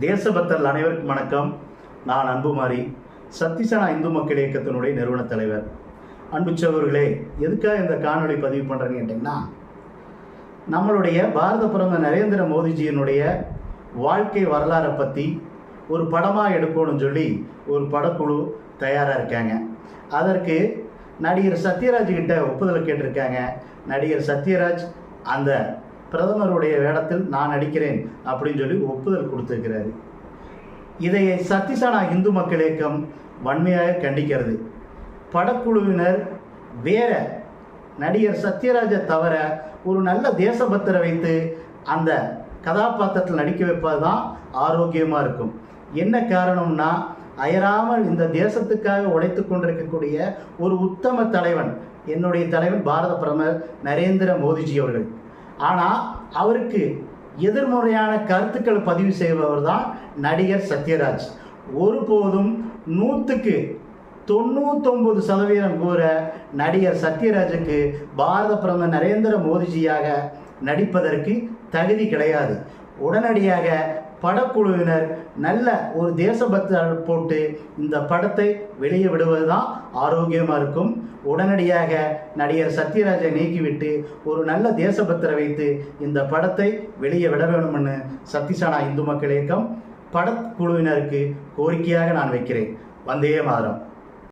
தேசபக்தர்கள் அனைவருக்கும் வணக்கம். நான் அன்புமாரி சத்திசனா இந்து மக்கள் இயக்கத்தினுடைய நிறுவன தலைவர். அன்பு எதுக்காக இந்த காணொலி பதிவு பண்ணுறேன்னு கேட்டிங்கன்னா நம்மளுடைய பாரத பிரதமர் நரேந்திர மோடிஜியினுடைய வாழ்க்கை வரலாறை பற்றி ஒரு படமாக எடுக்கணும்னு சொல்லி ஒரு படக்குழு தயாராக இருக்காங்க. அதற்கு நடிகர் சத்யராஜ் கிட்ட ஒப்புதல் கேட்டிருக்காங்க. நடிகர் சத்யராஜ் அந்த பிரதமருடைய வேடத்தில் நான் நடிக்கிறேன் அப்படின்னு சொல்லி ஒப்புதல் கொடுத்துருக்கிறாரு. இதை சத்திசானா இந்து மக்கள் இயக்கம் வன்மையாக கண்டிக்கிறது. படக்குழுவினர் வேற நடிகர் சத்யராஜை தவிர ஒரு நல்ல தேசபக்தரை வைத்து அந்த கதாபாத்திரத்தில் நடிக்க வைப்பது தான் ஆரோக்கியமாக இருக்கும். என்ன காரணம்னா அயராமல் இந்த தேசத்துக்காக உழைத்து கொண்டிருக்கக்கூடிய ஒரு உத்தம தலைவன் என்னுடைய தலைவன் பாரத பிரதமர் நரேந்திர மோடிஜி அவர்கள். ஆனால் அவருக்கு எதிர்மறையான கருத்துக்களை பதிவு செய்பவர் தான் நடிகர் சத்யராஜ். ஒருபோதும் நூற்றுக்கு தொண்ணூத்தொம்பது சதவீதம் கூற நடிகர் சத்யராஜுக்கு பாரத பிரதமர் நரேந்திர மோடிஜியாக நடிப்பதற்கு தகுதி கிடையாது. உடனடியாக படக்குழுவினர் நல்ல ஒரு தேசபக்தர் போட்டு இந்த படத்தை வெளியே விடுவது தான் ஆரோக்கியமாக இருக்கும். உடனடியாக நடிகர் சத்யராஜை நீக்கிவிட்டு ஒரு நல்ல தேசபக்தரை வைத்து இந்த படத்தை வெளியே விட வேணும்னு சத்திசானா இந்து மக்கள் இயக்கம் படக்குழுவினருக்கு கோரிக்கையாக நான் வைக்கிறேன். வந்தே மாதரம்.